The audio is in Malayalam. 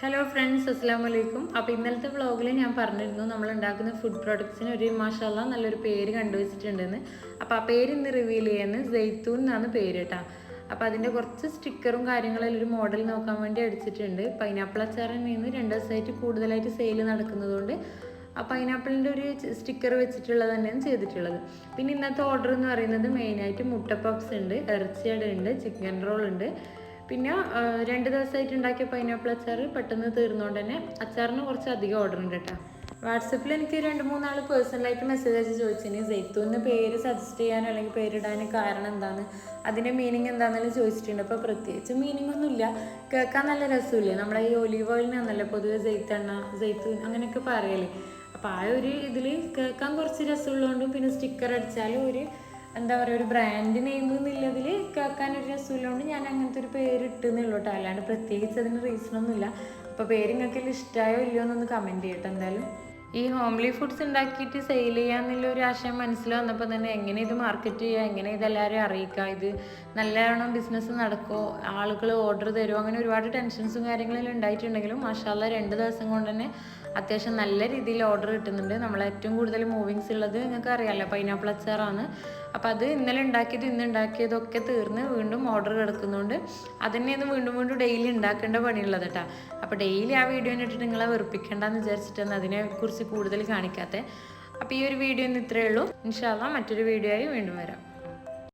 ഹലോ ഫ്രണ്ട്സ് അസ്സാം വലൈക്കും അപ്പോൾ ഇന്നലത്തെ വ്ളോഗിൽ ഞാൻ പറഞ്ഞിരുന്നു നമ്മൾ ഉണ്ടാക്കുന്ന ഫുഡ് പ്രോഡക്ട്സിന് ഒരു മാഷാല്ല നല്ലൊരു പേര് കണ്ടുവച്ചിട്ടുണ്ടെന്ന്. അപ്പോൾ ആ പേര് ഇന്ന് റിവീൽ ചെയ്യുന്നത് ജെയ്ത്തൂൻ എന്നാണ് പേര് കേട്ടോ. അപ്പോൾ അതിന്റെ കുറച്ച് സ്റ്റിക്കറും കാര്യങ്ങളും ഒരു മോഡൽ നോക്കാൻ വേണ്ടി അടിച്ചിട്ടുണ്ട്. പൈനാപ്പിൾ അച്ചാറിൽ നിന്ന് രണ്ട് ദിവസമായിട്ട് കൂടുതലായിട്ട് സെയിൽ നടക്കുന്നതുകൊണ്ട് ആ പൈനാപ്പിളിന്റെ ഒരു സ്റ്റിക്കർ വെച്ചിട്ടുള്ളത് തന്നെയാണ് ചെയ്തിട്ടുള്ളത്. പിന്നെ ഇന്നത്തെ ഓർഡർ എന്ന് പറയുന്നത് മെയിനായിട്ട് മുട്ട പപ്സ് ഉണ്ട് ഇറച്ചിയട ഉണ്ട് ചിക്കൻ റോൾ ഉണ്ട്. പിന്നെ രണ്ട് ദിവസമായിട്ട് ഉണ്ടാക്കിയ പൈനാപ്പിൾ അച്ചാർ പെട്ടെന്ന് തീർന്നുകൊണ്ട് തന്നെ അച്ചാറിന് കുറച്ച് അധികം ഓർഡർ ഉണ്ട് കേട്ടോ വാട്സപ്പിൽ എനിക്ക് രണ്ട് മൂന്നാൾ പേഴ്സണലായിട്ട് മെസ്സേജ് അയച്ച് ചോദിച്ചിന്. ജെയ്ത്തൂന്ന് പേര് സജസ്റ്റ് ചെയ്യാൻ അല്ലെങ്കിൽ പേരിടാൻ കാരണം എന്താണ്? അതിന്റെ മീനിങ് എന്താണെന്നെല്ലാം ചോദിച്ചിട്ടുണ്ട്. അപ്പോൾ പ്രത്യേകിച്ച് മീനിങ് ഒന്നുമില്ല. കേൾക്കാൻ നല്ല രസമില്ലേ? നമ്മളെ ഈ ഒലീവ് ഓയിലിനാണല്ലോ പൊതുവെ ജെയ്ത്തെണ്ണ ജെയ്ത്തൂൻ അങ്ങനെയൊക്കെ പറയല്ലേ അപ്പോൾ ആ ഒരു ഇതിൽ കേൾക്കാൻ കുറച്ച് രസമുള്ളതുകൊണ്ടും പിന്നെ സ്റ്റിക്കർ അടിച്ചാലും ഒരു എന്താ പറയുക ഒരു ബ്രാൻഡ് നെയിം എന്നുള്ളതിൽ കേൾക്കാൻ ഒരു രസമില്ലോണ്ട് ഞാൻ അങ്ങനത്തെ ഒരു പേര് ഇട്ടെന്നുള്ളൂ കേട്ടോ. അല്ലാണ്ട് പ്രത്യേകിച്ച് അതിന് റീസൺ ഒന്നുമില്ല. അപ്പോൾ പേര് നിങ്ങൾക്ക് ഇഷ്ടമായോ ഇല്ലയോ എന്നൊന്ന് കമന്റ് ചെയ്യട്ടെ എന്തായാലും. ഈ ഹോംലി ഫുഡ്സ് ഉണ്ടാക്കിയിട്ട് സെയിൽ ചെയ്യാന്നുള്ള ഒരു ആശയം മനസ്സിൽ വന്നപ്പോൾ തന്നെ എങ്ങനെ ഇത് മാർക്കറ്റ് ചെയ്യുക എങ്ങനെ ഇതെല്ലാവരും അറിയിക്കുക ഇത് നല്ലവണ്ണം ബിസിനസ് നടക്കുമോ ആളുകൾ ഓർഡർ തരുമോ അങ്ങനെ ഒരുപാട് ടെൻഷൻസും കാര്യങ്ങളെല്ലാം ഉണ്ടായിട്ടുണ്ടെങ്കിലും മാഷാല്ല രണ്ട് ദിവസം കൊണ്ട് തന്നെ അത്യാവശ്യം നല്ല രീതിയിൽ ഓർഡർ കിട്ടുന്നുണ്ട്. നമ്മൾ ഏറ്റവും കൂടുതൽ മൂവിങ്സ് ഉള്ളത് നിങ്ങൾക്ക് അറിയാമല്ലോ പൈനാപ്പിൾ അച്ചാറാണ്. അപ്പോൾ അത് ഇന്നലെ ഉണ്ടാക്കിയത് ഇന്ന് ഉണ്ടാക്കിയതൊക്കെ തീർന്ന് വീണ്ടും ഓർഡർ കിടക്കുന്നുണ്ട് തന്നെയാണ് വീണ്ടും വീണ്ടും ഡെയിലി ഉണ്ടാക്കേണ്ട പണിയുള്ളത് കേട്ടോ അപ്പോൾ ഡെയിലി ആ വീഡിയോ ഇട്ടിട്ട് നിങ്ങളെ വെറുപ്പിക്കേണ്ടെന്ന് വിചാരിച്ചിട്ടാണ് അതിനെക്കുറിച്ച് കൂടുതൽ കാണിക്കാത്തത് അപ്പോൾ ഈ ഒരു വീഡിയോ ഇന്ന് ഇത്രയേ ഉള്ളൂ. ഇൻഷാല്ല മറ്റൊരു വീഡിയോ ആയി വീണ്ടും വരാം.